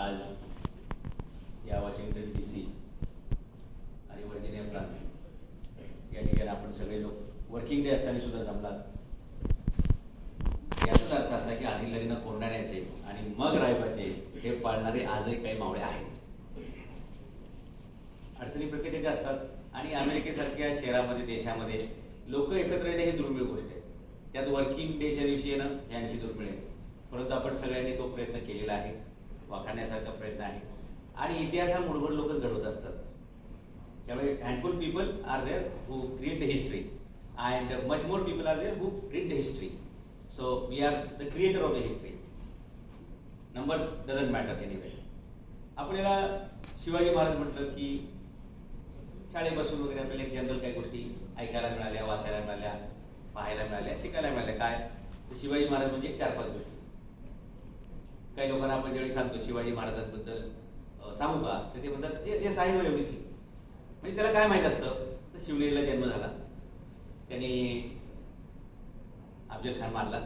आज या Washington D C आणि वर्जिनिया प्रांत या ठिकाणी आपण सगळे लोक वर्किंग डे असताना सुद्धा जमलात. याचाच अर्थ असा की आधी लग्न कोंडाण्याचे आणि मग रायबाचे हे पाळणारे आजही काही मावळे आहेत. अडचणी प्रत्येकाच्या असतात आणि अमेरिकेसारख्या शहरामध्ये देशामध्ये लोक एकत्र येणे ही दुर्मिळ गोष्ट आहे. त्यात वर्किंग डेच्या दिवशी येणं हे आणखी दुर्मिळ आहे. परंतु आपण सगळ्यांनी तो प्रयत्न केलेला आहे. वाखाण्यासारखा प्रयत्न आहे. आणि इतिहास हा मूळभर लोकच घडवत असतात. त्यामुळे handful people are there who create the history and much more people are there who create the history so we are the creator of the history number doesn't matter anyway आपण याला शिवाजी महाराज म्हटलं की शाळेपासून वगैरे आपल्याला एक जनरल काही गोष्टी ऐकायला मिळाल्या वाचायला मिळाल्या पाहायला मिळाल्या शिकायला मिळाल्या. काय? तर शिवाजी महाराज म्हणजे चार पाच गोष्टी. काही लोकांना आपण ज्यावेळी सांगतो शिवाजी महाराजांबद्दल सांगू का? तर ते म्हणतात "ए- आय नो एव्हरीथिंग म्हणजे त्याला काय माहीत असतं? तर शिवनेरीला जन्म झाला. त्यांनी अफजल खान मारला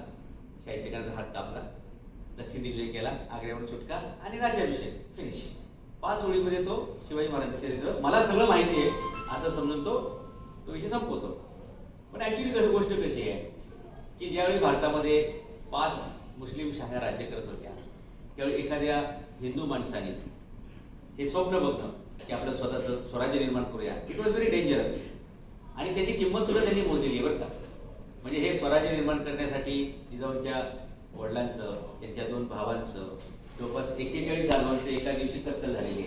शाहिस्तेखानाचा हात कापला दक्षिण दिल्ली केला आग्र्यावर सुटका आणि राज्याभिषेक फिनिश पाच ओळीमध्ये तो शिवाजी महाराजांचं चरित्र मला सगळं माहिती आहे असं समजून तो तो विषय संपवतो. पण ॲक्च्युली गोष्ट कशी आहे? की ज्यावेळी भारतामध्ये पाच मुस्लिम शाह्या राज्य करत होत्या. त्यावेळी एखाद्या हिंदू माणसाने हे स्वप्न बघणं की आपलं स्वतःचं स्वराज्य निर्माण करूया इट वॉज व्हेरी डेंजरस आणि त्याची किंमत सुद्धा त्यांनी मोजलेली आहे बरं का. म्हणजे हे स्वराज्य निर्माण करण्यासाठी जिजाऊंच्या वडिलांचं त्यांच्या दोन भावांचं जवळपास एक्केचाळीस जाधवांचं एका दिवशी कत्तल झालेली. आहे